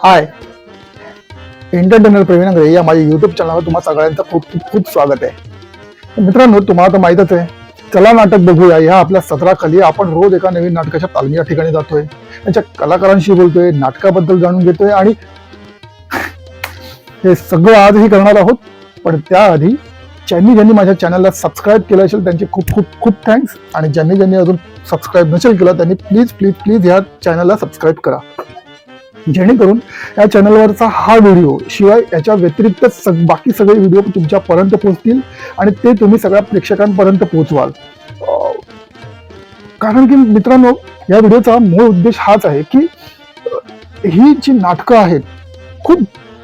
हाय. Entertainer Pravin या माझ्या YouTube चॅनलवर तुम्हा सगळ्यांचं खूप खूप खूप स्वागत आहे. मित्रांनो तुम्हाला तर माहीतच आहे चला नाटक बघूया. ह्या आपल्या सत्राखाली आपण रोज एका नवीन नाटकाच्या तालमीच्या या ठिकाणी जातोय. त्यांच्या कलाकारांशी बोलतोय नाटकाबद्दल जाणून घेतोय आणि हे सगळं आजही करणार आहोत. पण त्याआधी ज्यांनी ज्यांनी माझ्या चॅनलला सबस्क्राईब केलं असेल त्यांचे खूप खूप खूप थँक्स आणि ज्यांनी ज्यांनी अजून सबस्क्राईब नसेल केलं त्यांनी प्लीज प्लीज प्लीज ह्या चॅनलला सबस्क्राईब करा. जेणेकरून या चॅनलवरचा हा व्हिडिओ शिवाय याच्या व्यतिरिक्त सग बाकी सगळे व्हिडिओ तुमच्यापर्यंत पोहोचतील आणि ते तुम्ही सगळ्या प्रेक्षकांपर्यंत पोहोचवाल. अं, कारण की मित्रांनो या व्हिडिओचा मूळ उद्देश हाच आहे की ही जी नाटकं आहेत खूप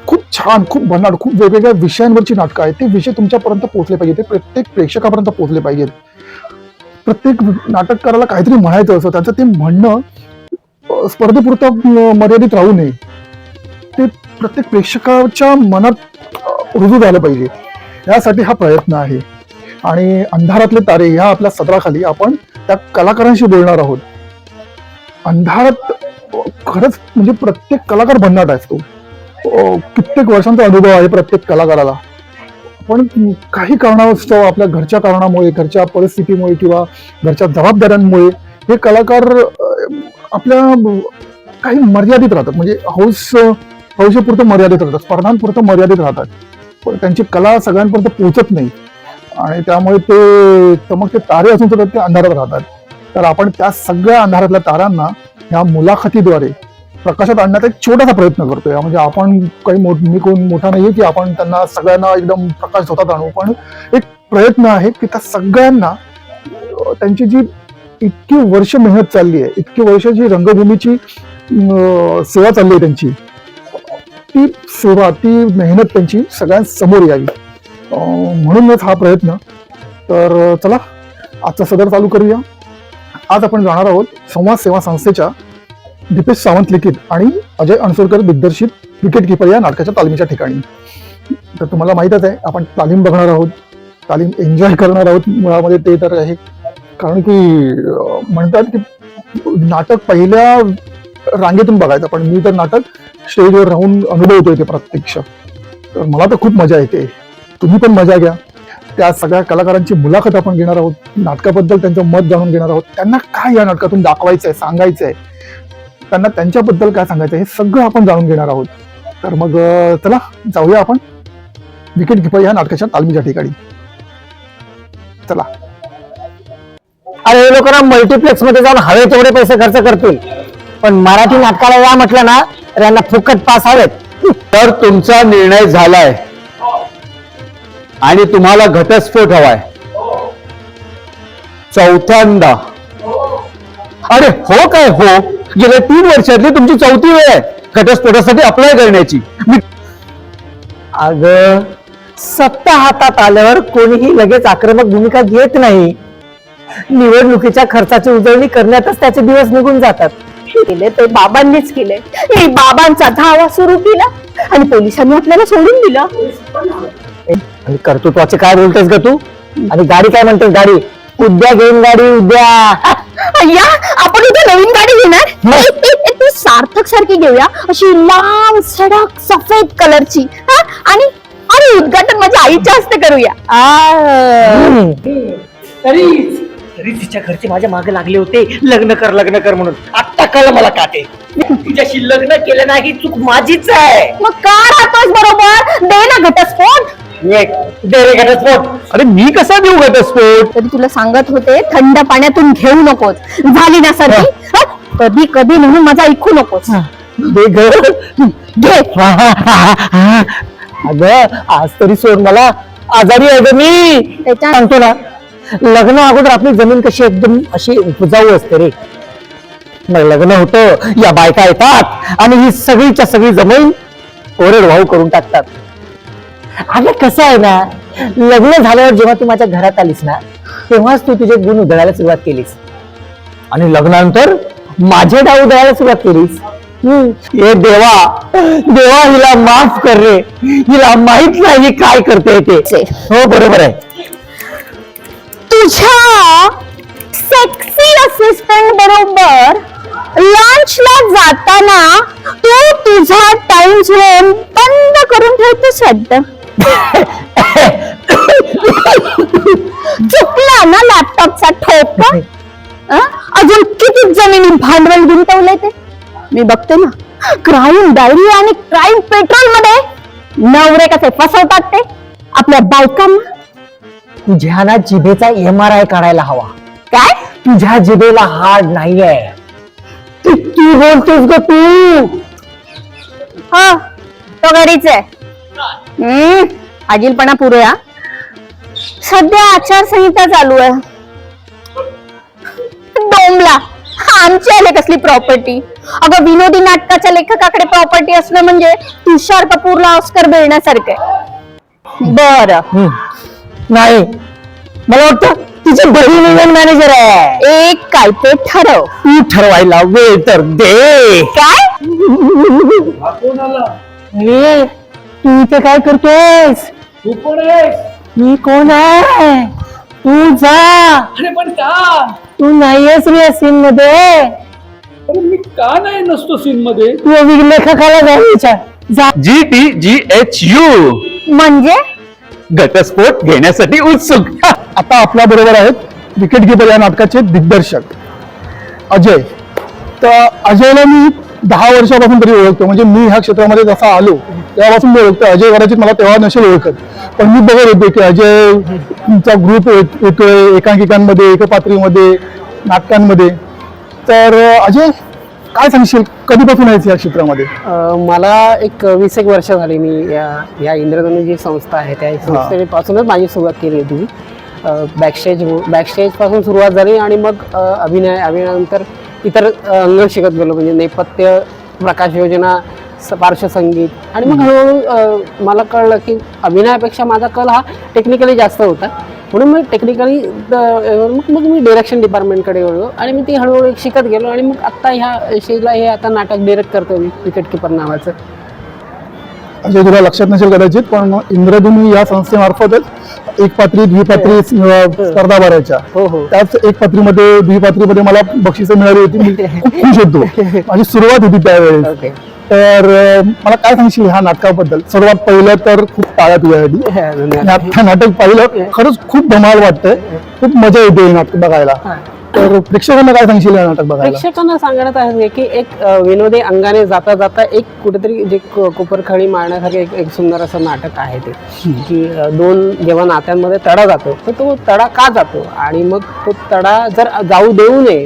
खूप छान खूप भन्नाट खूप वेगवेगळ्या विषयांवरची नाटकं आहेत ते विषय तुमच्यापर्यंत पोहोचले पाहिजे ते प्रत्येक प्रेक्षकापर्यंत पोहोचले पाहिजेत. प्रत्येक नाटककाराला काहीतरी म्हणायचं असं त्याचं ते म्हणणं स्पर्धेपुरतं मर्यादित राहू नये. ते प्रत्येक प्रेक्षकाच्या मनात रुजू झालं पाहिजे. यासाठी हा प्रयत्न आहे. आणि अंधारातले तारे ह्या आपल्या सत्राखाली आपण त्या कलाकारांशी बोलणार आहोत. अंधारात खरंच म्हणजे प्रत्येक कलाकार भन्नाट असतो कित्येक वर्षांचा अनुभव आहे प्रत्येक कलाकाराला. पण काही कारणास्तव आपल्या घरच्या कारणामुळे घरच्या परिस्थितीमुळे किंवा घरच्या जबाबदाऱ्यांमुळे हे कलाकार आपल्या काही मर्यादित राहतात. म्हणजे हौस हौशेपुरतं मर्यादित राहतात स्पर्धांपुरतं मर्यादित राहतात. पण त्यांची कला सगळ्यांपर्यंत पोहोचत नाही. आणि त्यामुळे ते चमकते तारे असून सुद्धा ते अंधारात राहतात. तर आपण त्या सगळ्या अंधारातल्या ताऱ्यांना ह्या मुलाखतीद्वारे प्रकाशात आणण्याचा एक छोटासा प्रयत्न करतोय. म्हणजे आपण काही मोठ मी कोण मोठा नाहीये की आपण त्यांना सगळ्यांना एकदम प्रकाश होतात आणू. पण एक प्रयत्न आहे की त्या सगळ्यांना त्यांची जी इतकी वर्ष मेहनत चालली आहे. इतकी वर्ष जी रंगभूमीची सेवा चालली आहे त्यांची ती सेवा ती मेहनत त्यांची सगळ्यांसमोर यावी. म्हणूनच हा प्रयत्न. तर चला आजचा सदर चालू करूया. आज आपण जाणार आहोत संवाद सेवा संस्थेच्या दीपेश सावंत लिखित आणि अजय अणसोरकर दिग्दर्शित विकेट किपर या नाटकाच्या तालमीच्या ठिकाणी. तर तुम्हाला माहीतच आहे आपण तालीम बघणार आहोत तालीम एन्जॉय करणार आहोत मुळामध्ये ते तर आहे. कारण की म्हणतात की नाटक पहिल्या रांगेतून बघायचं पण मी तर नाटक स्टेजवर राहून अनुभवतोय ते प्रत्यक्ष. तर मला तर खूप मजा येते. तुम्ही पण मजा घ्या. त्या सगळ्या कलाकारांची मुलाखत आपण घेणार आहोत. नाटकाबद्दल त्यांचं मत जाणून घेणार आहोत. त्यांना काय या नाटकातून दाखवायचं आहे सांगायचं आहे त्यांना त्यांच्याबद्दल काय सांगायचं आहे हे सगळं आपण जाणून घेणार आहोत. तर मग चला जाऊया आपण. विकेट किपर या नाटकाच्या तालमीच्या ठिकाणी. चला. अरे हे लोक ना मल्टिप्लेक्समध्ये जाऊन हवे तेवढे पैसे खर्च करतील. पण मराठी नाटकाला या म्हटलं ना तर यांना फुकट पास हवेत. तर तुमचा निर्णय झालाय. आणि तुम्हाला घटस्फोट हवाय. चौथ्यांदा. अरे हो काय हो? गेल्या तीन वर्षातली तुमची चौथी वेळ आहे. घटस्फोटासाठी अप्लाय करण्याची. मी अग सत्ता हातात आल्यावर कोणीही लगेच आक्रमक भूमिका घेत नाही. निवडणुकीच्या खर्चाची उजळणी करण्यातच त्याचे दिवस निघून जातात. केले ते बाबांनीच केले. हे बाबांचा धावा सुरू केला आणि पोलिसांनी आपल्याला सोडून दिलं. आणि कर्तृत्वाचे काय बोलतेस ग तू? आणि गाडी काय म्हणतेस? गाडी उद्या घेऊन गाडी उद्या. अय्या आपण उद्या नवीन गाडी घेणार? ती सार्थक सारखी घेऊया. अशी लाल सडक सफेद कलरची. हा? आणि आणि उद्घाटन माझ्या आईच्या हस्ते करूया. हम्म. तरी तिच्या घरचे माझ्या मागे लागले होते. लग्न कर लग्न कर म्हणून. आत्ता कळलं मला का ते? तुझ्याशी लग्न केलं नाही चूक माझीच आहे. मग का राहतोस बरोबर? दे ना घटस्फोट. एक, दे रे घटस्फोट. अरे मी कसा देऊ घटस्फोट? तरी तुला सांगत होते थंड पाण्यातून घेऊ नकोस. झाली ना सर्दी हा? कधी कधी म्हणून माझा ऐकू नकोस. दे ग. घे. अगं आज तरी सोड मला. आजारी आहे ग मी. त्याच्या- सांगतो ना. लग्न अगोदर आपली जमीन कशी एकदम अशी उपजाऊ असते रे. मग लग्न होतं या बायका येतात आणि ही सगळीच्या सगळी जमीन कोरडवाहू करून टाकतात. अगं कसं आहे ना लग्न झाल्यावर जेव्हा तू माझ्या घरात आलीस ना तेव्हाच तू तुझे गुण उधळायला सुरुवात केलीस. आणि लग्नानंतर माझे डाव उधळायला सुरुवात केलीस. हे देवा देवा हिला माफ कर रे. हिला माहीत नाही काय करते ते. हो बरोबर आहे. तुझ्या सेक्सी असिस्टंट बरोबर लॉन्चला जाताना तू तुझा झोन बंद करून ठेवतोस वाटतं चुकला ना लॅपटॉपचा ठोका? अजून किती जमिनी भांडवल गुंतवलंय ते? मी बघते ना क्राईम डायरी आणि क्राईम पेट्रोलमध्ये नवरे कसे फसवतात ते? आपल्या बायकांना? तुझ्या ना जिभेचा एम आर आय काढायला हवा. काय? तुझ्या जिभेला हाड नाहीये. किती बोलतोस ग तू. हो तो घरीच आहे. हम्म आजीलपणा पुरूया सध्या आचारसंहिता चालू आहे. डोंबला. आमची आले कसली प्रॉपर्टी अगं विनोदी नाटकाच्या लेखकाकडे प्रॉपर्टी असणं म्हणजे तुषार कपूरला ऑस्कर मिळण्यासारखं बर. हम्म. नाही. मला वाटतं तिची बहीण इव्हेंट मॅनेजर आहे. एक काय ते ठरव. तू ठरवायला वेळ तर दे. काय? ए, तू इथे काय करतोयस? तू कोण आहेस? मी कोण आहे? तू जा. अरे पण का तू नाहीयेस रे सीन मध्ये अरे मी का नाही नसतो सीन मध्ये तू अभिलेखकाला जाऊन विचार. जा. G T G H U म्हणजे? घटस्फोट घेण्यासाठी उत्सुक. आता आपल्या बरोबर आहेत विकेट किपर या नाटकाचे दिग्दर्शक. अजय. तर अजयला मी दहा वर्षापासून तरी ओळखतो. म्हणजे मी ह्या क्षेत्रामध्ये जसा आलो तेव्हापासून मी ओळखतो. अजय कदाचित मला तेव्हा नसेल ओळखत. पण मी बघत होतो की अजय तुमचा ग्रुप येतोय एकांकिकांमध्ये एकपात्रीमध्ये नाटकांमध्ये. तर अजय काय सांगशील? कधीपासून आहेस या क्षेत्रामध्ये? मला एक वीस एक वर्ष झाली मी या या इंद्रधनु जी संस्था आहे त्या संस्थेपासूनच माझी सुरुवात केली होती. बॅकस्टेज बॅकस्टेजपासून सुरुवात झाली आणि मग अभिनय अभिनयानंतर इतर अ, अंग शिकत गेलो. म्हणजे नेपथ्य प्रकाश योजना स- पार्श्वसंगीत आणि मग हळूहळू मला कळलं की अभिनयापेक्षा माझा कल हा टेक्निकली जास्त होता. म्हणून मी टेक्निकली मग मग मी डिरेक्शन डिपार्टमेंटकडे गेलो आणि मी ती हळूहळू शिकत गेलो आणि मग आत्ता ह्या स्टेजला हे आता नाटक डिरेक्ट करतो मी विकेट किपर नावाचं. अजय तुला लक्षात नसेल कदाचित पण इंद्रधुनी या संस्थेमार्फतच एक पात्री द्विपात्री स्पर्धा भरायच्या. हो हो. त्याच एक पात्रीमध्ये द्विपात्रीमध्ये मला बक्षिसं मिळाली होती मी खूप खुश होतो. माझी सुरुवात होती त्यावेळेस. तर मला काय सांगशील ह्या नाटकाबद्दल? सर्वात पहिलं तर खूप टाळ्या तुझ्यासाठी धन्यवाद. नाट- हे नाटक पाहिलं खरंच खूप धमाल वाटतंय. खूप मजा येते नाटक बघायला. तर प्रेक्षकांना काय सांगशील नाटक बघायला? प्रेक्षकांना सांगण्यात आहे की एक विनोदी अंगाने जाता जाता एक कुठेतरी जे कोपरखळी मारण्यासारखे एक एक सुंदर असं नाटक आहे ते. की दोन जेव्हा नात्यांमध्ये तडा जातो तर तो तडा का जातो? आणि मग तो तडा जर जाऊ देऊ नये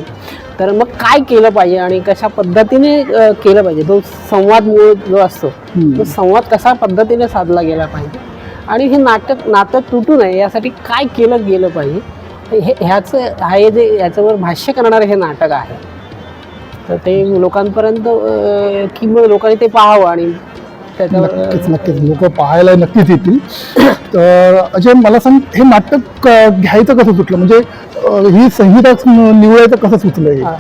तर मग काय केलं पाहिजे आणि कशा पद्धतीने केलं पाहिजे? तो संवाद मूळ जो असतो तो संवाद कशा पद्धतीने साधला गेला पाहिजे? आणि हे नाटक नातं तुटू नये यासाठी काय केलं गेलं पाहिजे? हे ह्याचं हे जे याच्यावर भाष्य करणारं हे नाटक आहे. तर ते लोकांपर्यंत अं, की मग लोकांनी ते पाहावं आणि त्याच्यावर नक्कीच नक्कीच. लोक पाहायला नक्कीच येतील. तर अजय मला सांग हे नाटक घ्यायचं कसं सुटलं? म्हणजे ही संहिता निवडायचं कसं सुचलं हा.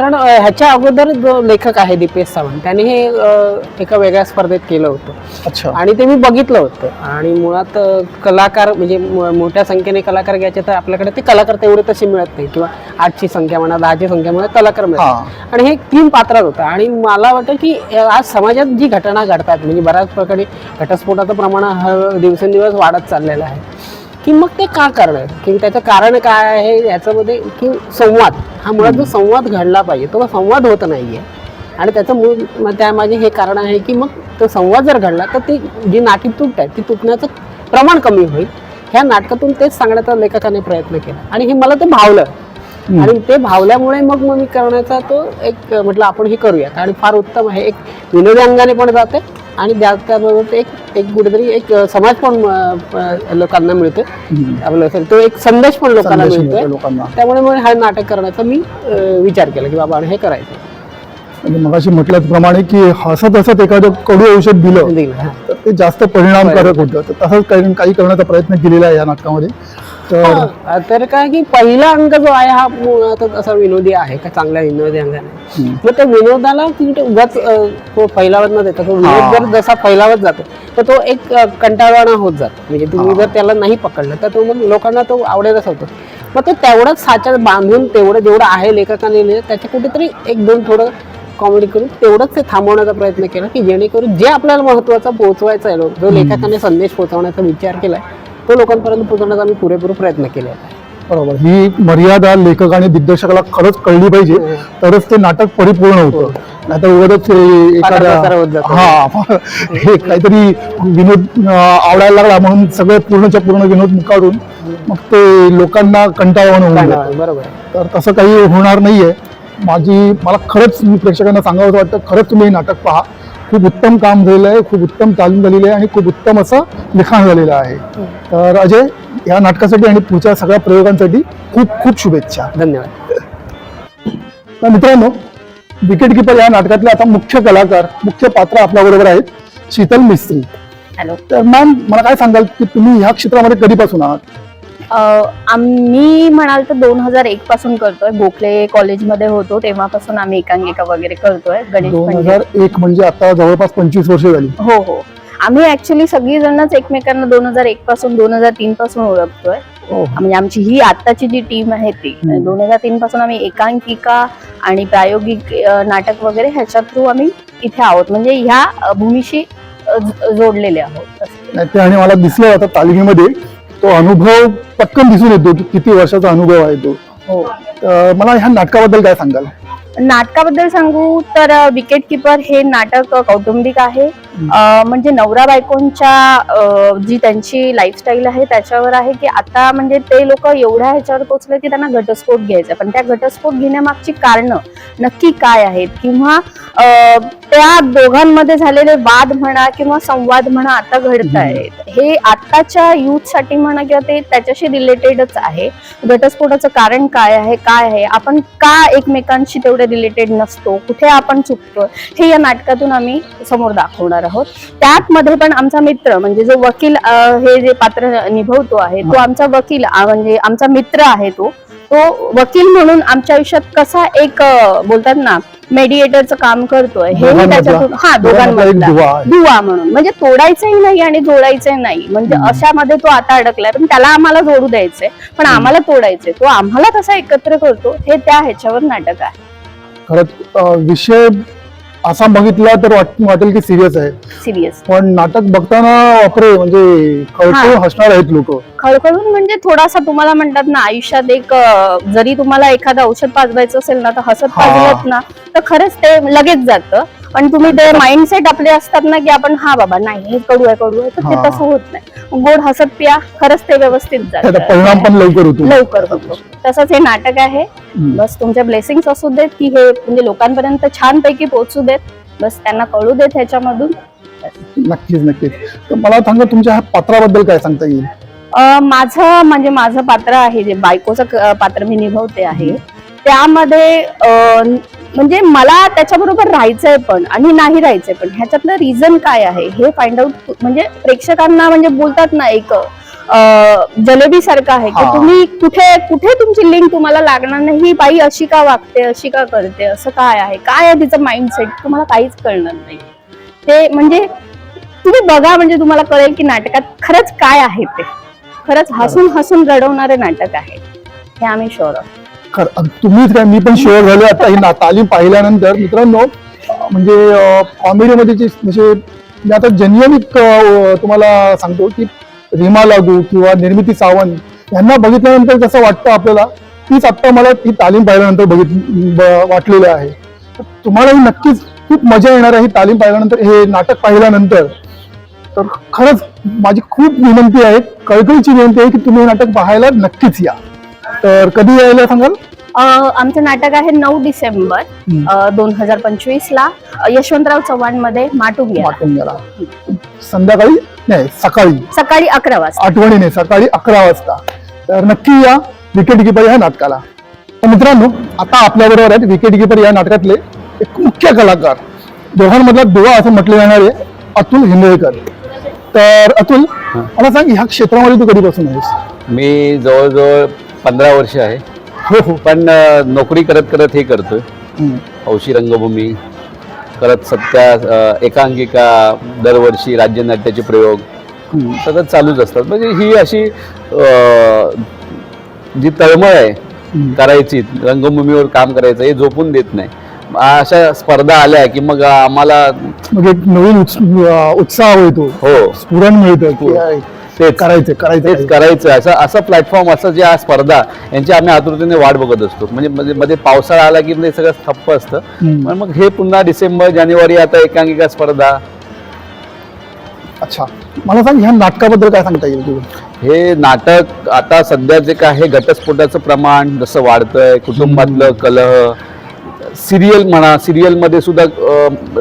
कारण ह्याच्या अगोदर जो लेखक आहे दीपेश सावंत त्याने हे एका वेगळ्या स्पर्धेत केलं होतं. अच्छा. आणि ते मी बघितलं होतं. आणि मुळात कलाकार म्हणजे मोठ्या संख्येने कलाकार घ्यायचे तर आपल्याकडे ते कलाकार तेवढे तसे मिळत नाही. किंवा आठची संख्या म्हणा दहाची संख्या म्हणा कलाकार हा. मिळतात आणि हे तीन पात्रात होतं. आणि मला वाटतं की आज समाजात जी घटना घडतात म्हणजे बऱ्याच प्रकारे घटस्फोटाचं प्रमाण दिवसेंदिवस वाढत चाललेलं आहे. की मग ते का करणं की त्याचं कारण काय आहे याच्यामध्ये की संवाद. हा मुळात जो संवाद घडला पाहिजे तो संवाद होत नाहीये. आणि त्याचं मूळ त्यामागे हे कारण आहे की मग तो संवाद जर घडला तर ती जी नाटी तुट आहे ती तुटण्याचं प्रमाण कमी होईल. ह्या नाटकातून तेच सांगण्याचा लेखकाने प्रयत्न केला. आणि हे मला ते भावलं. आणि ते भावल्यामुळे मग मग मी करण्याचा तो एक म्हटलं आपण हे करूयात. आणि फार उत्तम आहे. एक विनोदी अंगाने पण जाते आणि त्या- त्याबरोबर एक एक कुठेतरी एक समाज पण लोकांना मिळतो आपलं तो एक संदेश पण लोकांना मिळतोय मिळतो. त्यामुळे मग हा नाटक करण्याचा मी विचार केला की बाबा हे करायचं. म्हणजे मगाशी म्हटल्याप्रमाणे की हसत हसत एखादं कडू औषध दिलं. तर ते जास्त परिणामकारक होतं. तर तसंच काही काही करण्याचा प्रयत्न केलेला आहे या नाटकामध्ये. तर हा, तर काय की पहिला अंक जो आहे हा मुळात असा विनोदी आहे का चांगल्या विनोदी अंगाने मग त्या विनोदाला तिथे उगाच अं, तो फैलावत न देता. तो विनोद जर जसा फैलावत जातो तर तो एक अं, कंटाळवाणा होत जातो. म्हणजे तुम्ही जर त्याला नाही पकडलं तर तो मग लोकांना तो आवडेलच होतो. मग तो तेवढाच साच्यात बांधून तेवढं जेवढं आहे लेखकाने लिहिलं त्याच्या कुठेतरी एक दोन थोडं कॉमेडी करून तेवढंच ते थांबवण्याचा प्रयत्न केला की जेणेकरून जे आपल्याला महत्त्वाचा पोहोचवायचा आहे लो- जो लेखकाने संदेश पोहोचवण्याचा विचार केलाय तो लोकांपर्यंत पोहोचवण्याचा आम्ही पुरेपूर प्रयत्न आहे. बरोबर. ही मर्यादा लेखक आणि दिग्दर्शकाला खरंच कळली पाहिजे. हो. तरच ते नाटक परिपूर्ण होतं. नाहीतर उगाच ते पाठाप्रसार होत एखाद्या. हा हे काहीतरी विनोद आवडायला लागला म्हणून सगळे पूर्णच्या पूर्ण विनोद मुकाडून मग ते लोकांना कंटाळवाणं होऊन बरोबर. तर तसं काही होणार नाहीये. माझी मला खरंच मी प्रेक्षकांना सांगावं वाटतं खरंच तुम्ही हे नाटक पहा. खूप उत्तम काम झालेलं आहे खूप उत्तम तालीम झालेली आहे आणि खूप उत्तम असं लिखाण झालेलं आहे. तर अजय या नाटकासाठी आणि पुढच्या सगळ्या प्रयोगांसाठी खूप खूप शुभेच्छा. धन्यवाद. तर मित्रांनो विकेट किपर या नाटकातले आता मुख्य कलाकार मुख्य पात्र आपल्या बरोबर आहेत शीतल मिस्त्री. हॅलो. तर मॅम मला काय सांगाल की तुम्ही ह्या क्षेत्रामध्ये कधीपासून आहात? आम्ही म्हणाल तर दोन हजार एक पासून करतोय. गोखले कॉलेजमध्ये होतो तेव्हापासून आम्ही एकांकिका वगैरे करतोय. गणेश दोन पंडित. हजार एक म्हणजे आता जवळपास पंचवीस वर्ष झाली. हो हो. आम्ही ऍक्च्युली सगळीजणच एकमेकांना दोन हजार एक पासून दोन हजार तीन पासून ओळखतोय. हो. म्हणजे आमची ही आताची जी टीम आहे ती. हम्म. दोन हजार तीन पासून आम्ही एकांकिका आणि प्रायोगिक अ, नाटक वगैरे ह्याच्या थ्रू आम्ही इथे आहोत. म्हणजे ह्या अ, भूमीशी अ, ज- जोडलेले आहोत. असं. नाही ते आणि मला दिसलं आता तालमीमध्ये. तो अनुभव पटकन दिसून येतो की किती वर्षाचा अनुभव आहे तो. हो. मला ह्या नाटकाबद्दल काय सांगाल? नाटकाबद्दल सांगू तर विकेट किपर हे नाटक कौटुंबिक आहे. म्हणजे नवरा बायकोंच्या जी त्यांची लाईफस्टाईल आहे त्याच्यावर आहे की आता म्हणजे ते लोक एवढ्या ह्याच्यावर पोहोचले की त्यांना घटस्फोट घ्यायचा पण त्या घटस्फोट घेण्यामागची कारण नक्की काय आहेत? किंवा त्या दोघांमध्ये झालेले वाद म्हणा किंवा संवाद म्हणा आता घडत आहेत. हे आताच्या साठी म्हणा किंवा ते त्याच्याशी रिलेटेडच आहे. घटस्फोटाचं कारण काय आहे? काय आहे? आपण का एकमेकांशी तेवढे रिलेटेड नसतो. कुठे आपण चुकतो हे या नाटकातून आम्ही समोर दाखवणार आहोत. त्यात मध्ये पण आमचा मित्र म्हणजे जो वकील हे जे पात्र निभवतो आहे तो आमचा वकील म्हणजे आमचा मित्र आहे तो. तो वकील म्हणून आमच्या आयुष्यात कसा एक बोलतात ना मेडिएटरचं काम करतोय हे त्याच्यातून हा दोघांमधला दुवा. म्हणून. म्हणजे तोडायचंही नाही आणि जोडायचंही नाही. म्हणजे अशामध्ये तो आता अडकलाय पण त्याला आम्हाला जोडू द्यायचंय. पण आम्हाला तोडायचंय. तो आम्हाला कसा एकत्र करतो. हे त्या ह्याच्यावर नाटक आहे. खरंच विषय असा बघितला तर वाट- वाटेल की सिरियस आहे. सिरियस पण नाटक बघताना वापरे म्हणजे खळखळ हा. हसणार आहेत लोक. खळखळून म्हणजे थोडासा तुम्हाला म्हणतात ना आयुष्यात एक जरी तुम्हाला एखादं औषध पाजवायचं असेल ना तर हसत. पाजलत ना तर खरंच ते लगेच जातं. पण तुम्ही ते माइंडसेट आपले असतात ना की आपण हा बाबा नाही हे कडू आहे कडू आहे तर ते. तसं होत नाही. गोड हसत पिया खरंच ते व्यवस्थित जातं. परिणाम पण लवकर होतो. लवकर होतो. तसंच हे नाटक आहे. बस तुमच्या ब्लेसिंग असू देत की हे म्हणजे लोकांपर्यंत छानपैकी पोहोचू देत बस त्यांना कळू देत ह्याच्यामधून. नक्कीच नक्कीच. तर मला सांगा तुमच्या ह्या पात्राबद्दल काय सांगता येईल? अं, माझं म्हणजे माझं पात्र आहे जे बायकोचं क- पात्र मी निभवते आहे. त्यामध्ये अं, म्हणजे मला त्याच्याबरोबर राहायचंय पण आणि नाही राहायचंय पण ह्याच्यातलं रिझन काय आहे? हे फाइंड आउट म्हणजे प्रेक्षकांना म्हणजे बोलतात ना एक जलेबी सारखं आहे की हा. तुम्ही कुठे कुठे तुमची लिंक तुम्हाला लागणार नाही? ही बाई अशी का वागते अशी का करते असं काय आहे? काय आहे तिचं माइंडसेट तुम्हाला काहीच कळणार नाही. ते म्हणजे तुम्ही बघा म्हणजे तुम्हाला कळेल की नाटकात खरंच काय आहे ते. खरंच हसून हसून रडवणारे नाटक आहे. हे आम्ही आहोत खरं तुम्हीच काय मी पण शुअर झालो आता ही ना- तालीम पाहिल्यानंतर मित्रांनो म्हणजे कॉमेडीमध्ये जे म्हणजे मी आता जेन्युअन तुम्हाला सांगतो की रीमा लागू किंवा निर्मिती सावंत यांना बघितल्यानंतर जसं वाटतं आपल्याला? तीच आत्ता मला ही तालीम पाहिल्यानंतर बघित वाटलेलं आहे. तुम्हालाही नक्कीच खूप मजा येणार आहे ही तालीम पाहिल्यानंतर हे नाटक पाहिल्यानंतर. तर खरंच माझी खूप विनंती आहे कळकळीची विनंती आहे की तुम्ही हे नाटक पाहायला नक्कीच या. तर कधी यायला सांगाल? आमचं नाटक आहे नऊ डिसेंबर दोन हजार पंचवीस ला यशवंतराव चव्हाणमध्ये गेला संध्याकाळी नाही सकाळी. सकाळी अकरा वाजता. आठवणीने सकाळी अकरा वाजता. तर नक्की या विकेट किपर या नाटकाला. तर मित्रांनो आता आपल्या बरोबर आहेत विकेट किपर या नाटकातले एक मुख्य कलाकार. दोघांमधला दुवा असं म्हटले जाणारे अतुल हिंदळकर. तर अतुल मला सांग ह्या क्षेत्रामध्ये तू कधीपासून आहेस? मी जवळजवळ पंधरा वर्ष आहे. हो हो. पण नोकरी करत करत हे करतोय. हौशी रंगभूमी करत सत्या एकांकिका दरवर्षी राज्यनाट्याचे प्रयोग. सतत चालूच असतात म्हणजे ही अशी जी तळमळ आहे. करायची रंगभूमीवर काम करायचं हे झोपून देत नाही अशा स्पर्धा आल्या की मग आम्हाला एक नवीन उत्साह येतो हो स्फुरण मिळतं यार, तेच. करायचं करायचं तेच करायचं. करायचं. असं असं प्लॅटफॉर्म असं जे स्पर्धा यांची आम्ही आतुरतेने वाट बघत असतो. म्हणजे मध्ये मध्ये पावसाळा आला की ते सगळं ठप्प असतं. पण मग हे पुन्हा डिसेंबर जानेवारी आता एकांकिका स्पर्धा. अच्छा. मला सांग ह्या नाटकाबद्दल काय सांगता येईल तुला? हे नाटक आता सध्या जे काय आहे घटस्फोटाचं प्रमाण जसं वाढतंय कुटुंबातलं कलह सिरियल म्हणा सिरियलमध्ये सुद्धा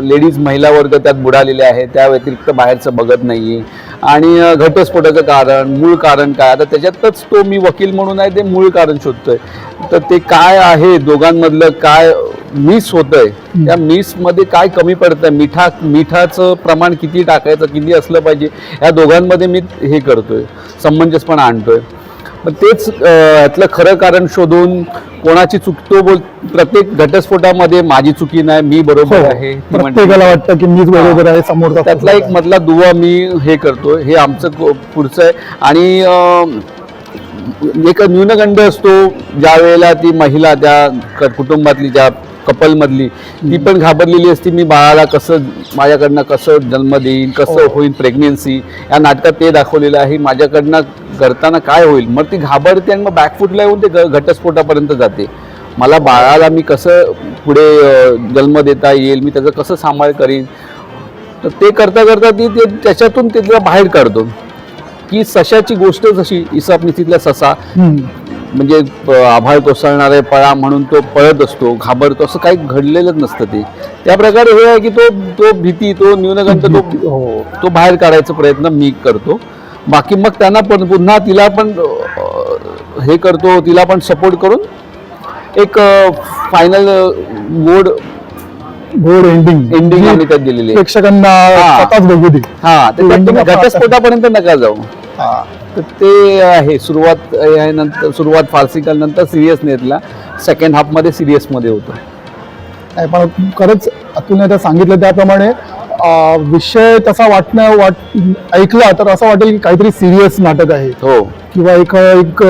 लेडीज महिला वर्ग त्यात बुडालेले आहे त्या व्यतिरिक्त बाहेरचं बघत नाहीये. आणि घटस्फोटाचं कारण मूळ कारण काय? आता त्याच्यातच तो मी वकील म्हणून आहे ते मूळ कारण शोधतोय. तर ते काय आहे? दोघांमधलं काय मिस होतंय? त्या मिसमध्ये काय कमी पडतंय? मिठा मिठाचं प्रमाण किती टाकायचं किती असलं पाहिजे? या दोघांमध्ये मी हे करतोय. समंजसपणा आणतोय. पण तेच यातलं खरं कारण शोधून कोणाची चूक तो बोल प्रत्येक घटस्फोटामध्ये माझी चुकी नाही मी बरोबर हो. आहे. प्रत्येकाला वाटतं की मीच बरोबर आहे समोरचा त्यातला एक मधला दुवा मी हे करतोय हे आमचं पुढचं आहे आणि एक न्यूनगंड असतो ज्या वेळेला ती महिला त्या कुटुंबातली ज्या कपलमधली ती पण घाबरलेली असती मी बाळाला कसं माझ्याकडनं कसं जन्म देईन कसं होईल प्रेग्नेन्सी या नाटकात ते दाखवलेलं आहे. माझ्याकडनं करताना काय होईल? मग ती घाबरते आणि मग बॅकफुटला येऊन ते घटस्फोटापर्यंत जाते. मला बाळाला मी कसं पुढे जन्म देता येईल मी त्याचं कसं सांभाळ करीन? तर ते करता करता ती ते त्याच्यातून ते तिला बाहेर काढतो. की सशाची गोष्ट जशी इसापनीतीतला ससा. म्हणजे आभाळ कोसळणारे पळा म्हणून तो पळत असतो घाबरतो असं काही घडलेलंच नसतं ते. त्या प्रकारे हे आहे की तो तो भीती तो न्यूनगंड तो हो. तो बाहेर काढायचा प्रयत्न मी करतो. बाकी मग त्यांना पण पुन्हा तिला पण हे करतो तिला पण सपोर्ट करून एक फायनल गोड गोड एंडिंग एंडिंग आम्ही त्यात दिलेली आहे. प्रेक्षकांना हा. स्वतःच बघू दे. हा. तर त्यात तुम्ही घटस्फोटापर्यंत नका जाऊ. हा. तर ते आहे सुरुवात आहे नंतर सुरुवात नंतर सिरियसनेसला सेकंड हाफमध्ये सिरियसमध्ये होतं. नाही पण खरंच अतुलने आता सांगितलं त्याप्रमाणे विषय तसा वाटणं वाट ऐकला तर असं वाटेल की काहीतरी सिरियस नाटक आहे. हो. किंवा एक एक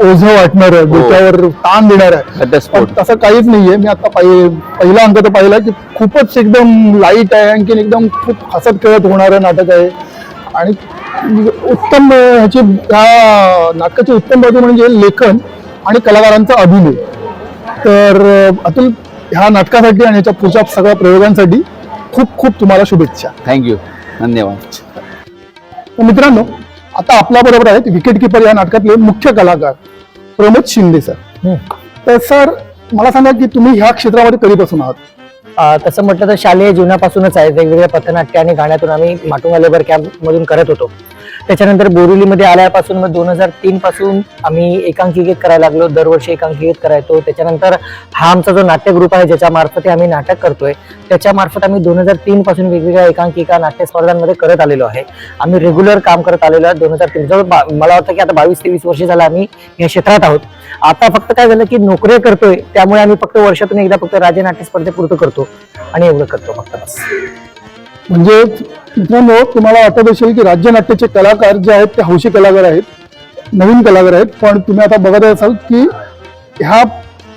ओझ वाटणार आहे डोक्यावर ताण देणार आहे. तसं काहीच नाहीये. मी आता पाहि- पहिला अंक तर पाहिला की खूपच एकदम लाइट आहे आणखीन एकदम खूप हसत खेळत होणारं नाटक आहे. आणि उत्तम ह्याची ह्या नाटकाची उत्तम बाजू म्हणजे लेखन आणि कलाकारांचा अभिनय. तर अतुल ह्या नाटकासाठी आणि ह्याच्या पुढच्या सगळ्या प्रयोगांसाठी खूप खूप तुम्हाला शुभेच्छा. थँक्यू धन्यवाद. तर मित्रांनो आता आपल्या बरोबर आहेत विकेट किपर या नाटकातले मुख्य कलाकार प्रमोद शिंदे सर. तर सर मला सांगा की तुम्ही ह्या क्षेत्रामध्ये कधीपासून आहात? तसं म्हटलं तर शालेय जीवनापासूनच आहे. वेगवेगळ्या पथनाट्य आणि गाण्यातून आम्ही माटुंगा लेबर कॅम्प मधून करत होतो. त्याच्यानंतर बोरिवलीमध्ये आल्यापासून मग दोन हजार तीन पासून आम्ही एकांकिकेत करायला लागलो. दरवर्षी एकांकिकेत करायचो. त्याच्यानंतर हा आमचा जो नाट्य ग्रुप आहे ज्याच्या मार्फत आम्ही नाटक करतोय त्याच्या मार्फत आम्ही दोन हजार तीन पासून वेगवेगळ्या एकांकिका नाट्य स्पर्धांमध्ये करत आलेलो आहे. आम्ही रेग्युलर काम करत आलेलो आहे दोन हजार तीन. जवळ मला वाटतं की आता बावीस तेवीस वर्ष झालं आम्ही या क्षेत्रात आहोत. आता फक्त काय झालं की नोकऱ्या करतोय त्यामुळे आम्ही फक्त वर्षातून एकदा फक्त राज्य नाट्य स्पर्धेपुरतं करतो आणि एवढं करतो फक्त बस. म्हणजे मित्रांनो तुम्हाला वाटत असेल की राज्य नाट्याचे कलाकार जे आहेत ते हौशी कलाकार आहेत नवीन कलाकार आहेत. पण तुम्ही आता बघत असाल की ह्या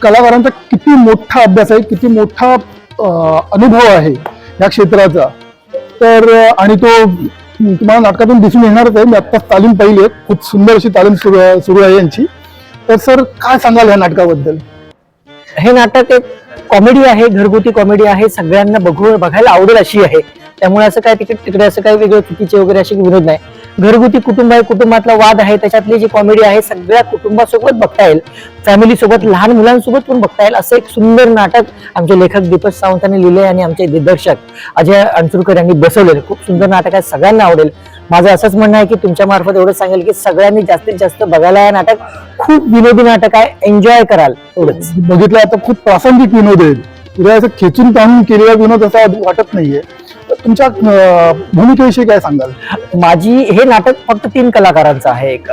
कलाकारांचा किती मोठा अभ्यास आहे किती मोठा अनुभव आहे या क्षेत्राचा. तर आणि तो तुम्हाला नाटकातून दिसून येणारच आहे. मी आत्ताच तालीम पाहिली आहे. खूप सुंदर अशी तालीम सुरू सुरू आहे यांची. तर सर काय सांगाल ह्या नाटकाबद्दल? हे नाटक एक कॉमेडी आहे घरगुती कॉमेडी आहे. सगळ्यांना बघू बघायला आवडेल अशी आहे. त्यामुळे असं काय तिकडे तिकडे असं काही वेगळं चुकीचे वगैरे असे विरोध नाही. घरगुती कुटुंब आहे कुटुंबातला वाद आहे त्याच्यातली जी कॉमेडी आहे सगळ्या कुटुंबासोबत बघता येईल. फॅमिली सोबत लहान मुलांसोबत पण बघता येईल असं एक सुंदर नाटक आमचे लेखक दीपक सावंतांनी लिहिले आणि आमचे दिग्दर्शक अजय अणसुरकर यांनी बसवलेलं खूप सुंदर नाटक आहे सगळ्यांना आवडेल. माझं असंच म्हणणं आहे की तुमच्या मार्फत एवढं सांगेल की सगळ्यांनी जास्तीत जास्त बघायला हे नाटक खूप विनोदी नाटक आहे. एन्जॉय कराल. एवढंच. बघितलं आता खूप प्रासंगिक विनोद आहेत असं खेचून ताणून केलेला विनोद असा वाटत नाहीये. तुमच्या भूमिकेविषयी काय सांगाल? माझी हे नाटक फक्त तीन कलाकारांचं आहे. एक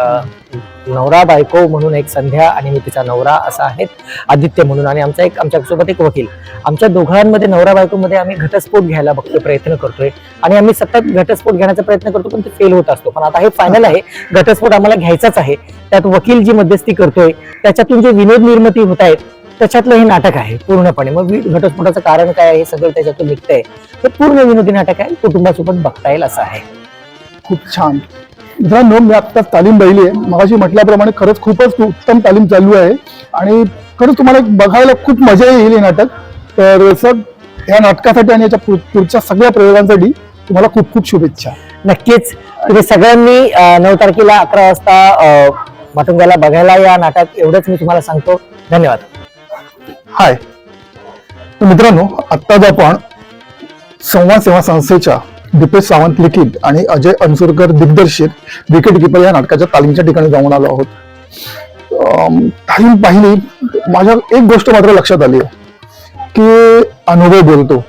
नवरा बायको म्हणून एक संध्या आणि मी तिचा नवरा असा आहे आदित्य म्हणून. आणि आमचा एक आमच्यासोबत एक वकील. आमच्या दोघांमध्ये नवरा बायकोमध्ये आम्ही घटस्फोट घ्यायला बघतो प्रयत्न करतोय. आणि आम्ही सतत घटस्फोट घेण्याचा प्रयत्न करतो पण ते फेल होत असतो. पण आता हे फायनल आहे. घटस्फोट आम्हाला घ्यायचाच आहे. त्यात वकील जी मध्यस्थी करतोय त्याच्यातून जे विनोद निर्मिती होत आहेत त्याच्यातलं हे नाटक आहे पूर्णपणे. मग घटस्फोटाचं कारण काय आहे हे सगळं त्याच्यातून निघतंय. हे पूर्ण विनोदी नाटक आहे. कुटुंबासोबत बघता येईल असं आहे. खूप छान. मित्रांनो मी आत्ताच तालीम पाहिली आहे. मगाशी म्हटल्याप्रमाणे खरंच खूपच उत्तम तालीम चालू आहे. आणि खरंच तुम्हाला एक बघायला खूप मजा येईल हे नाटक. तर सर या नाटकासाठी आणि याच्या पुढ- पुढच्या सगळ्या प्रयोगांसाठी तुम्हाला खूप खूप शुभेच्छा. नक्कीच. तुम्ही सगळ्यांनी अं, नऊ तारखेला अकरा वाजता अं, माटुंग्याला बघायला या नाटक. एवढंच मी तुम्हाला सांगतो. धन्यवाद. हाय. तर मित्रांनो आत्ताच आपण संवाद सेवा संस्थेच्या दीपेश सावंत लिखित आणि अजय अनसुरकर दिग्दर्शित विकेट किपर या नाटकाच्या तालीमच्या ठिकाणी जाऊन आलो आहोत. तालीम पाहिली माझ्या एक गोष्ट मात्र लक्षात आली आहे की अनुभव बोलतो.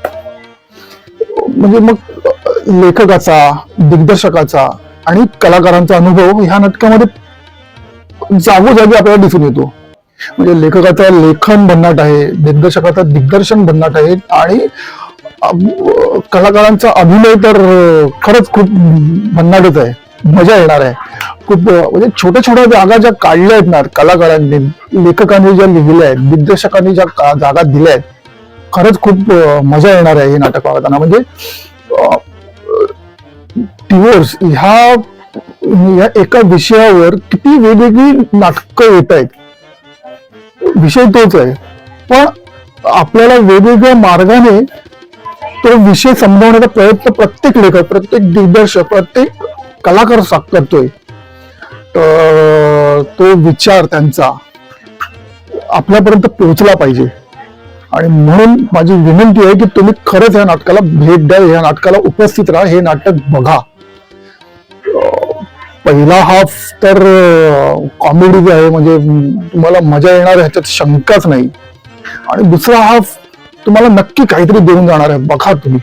म्हणजे मग लेखकाचा दिग्दर्शकाचा आणि कलाकारांचा अनुभव ह्या नाटकामध्ये जागोजागी आपल्याला दिसून येतो. म्हणजे लेखकाचं लेखन भन्नाट आहे दिग्दर्शकाचं दिग्दर्शन भन्नाट आहे आणि कलाकारांचा अभिनय तर खरंच खूप भन्नाटच आहे. मजा येणार आहे. खूप म्हणजे छोट्या छोट्या जागा ज्या काढल्या आहेत ना कलाकारांनी लेखकांनी ज्या लिहिल्या आहेत दिग्दर्शकांनी ज्या जागा दिल्या आहेत खरंच खूप मजा येणार आहे हे नाटक पाहताना. म्हणजे डिवोर्स ह्या या एका विषयावर किती वेगवेगळी नाटकं येत आहेत. विषय तोच आहे. पण आपल्याला वेगवेगळ्या मार्गाने तो विषय समजावण्याचा प्रयत्न प्रत्येक लेखक प्रत्येक दिग्दर्शक प्रत्येक कलाकार सा- करतोय. तो विचार त्यांचा आपल्यापर्यंत पोहोचला पाहिजे. आणि म्हणून माझी विनंती आहे की तुम्ही खरंच या नाटकाला भेट द्या या नाटकाला उपस्थित राहा हे नाटक बघा. पहिला हाफ तर कॉमेडी आहे म्हणजे तुम्हाला मजा येणार ह्याच्यात शंकाच नाही. आणि दुसरा हाफ तुम्हाला नक्की काहीतरी देऊन जाणार आहे. बघा तुम्ही.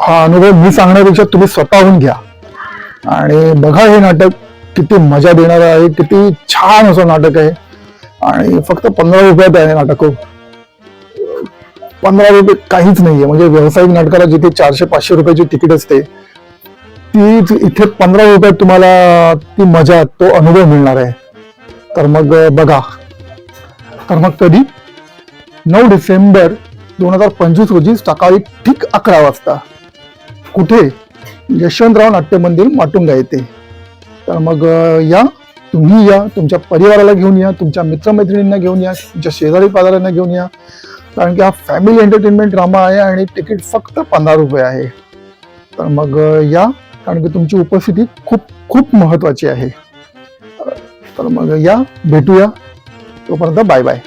हा अनुभव मी सांगण्यापेक्षा तुम्ही स्वतःहून घ्या. आणि बघा हे नाटक किती मजा देणार आहे किती छान असं नाटक आहे. आणि फक्त पंधरा रुपयात आहे नाटक हो. पंधरा रुपये काहीच नाहीये. म्हणजे व्यावसायिक नाटकाला जिथे चारशे पाचशे रुपयाची तिकीट असते तीच इथे पंधरा रुपयात तुम्हाला ती मजा तो अनुभव मिळणार आहे. तर मग बघा. तर मग कधी नऊ डिसेंबर दोन हजार पंचवीस रोजी सकाळी ठीक अकरा वाजता कुठे यशवंतराव नाट्य मंदिर माटुंगा येते तर मग या. तुम्ही या. तुमच्या परिवाराला घेऊन या. तुमच्या मित्रमैत्रिणींना घेऊन या. तुमच्या शेजारी पाजाऱ्यांना घेऊन या. कारण की हा फॅमिली एंटरटेनमेंट ड्रामा आहे आणि तिकीट फक्त पंधरा रुपये आहे. तर मग या. कारण की तुमची उपस्थिती खूप खूप महत्वाची आहे. तर मग या भेटूया. तोपर्यंत बाय बाय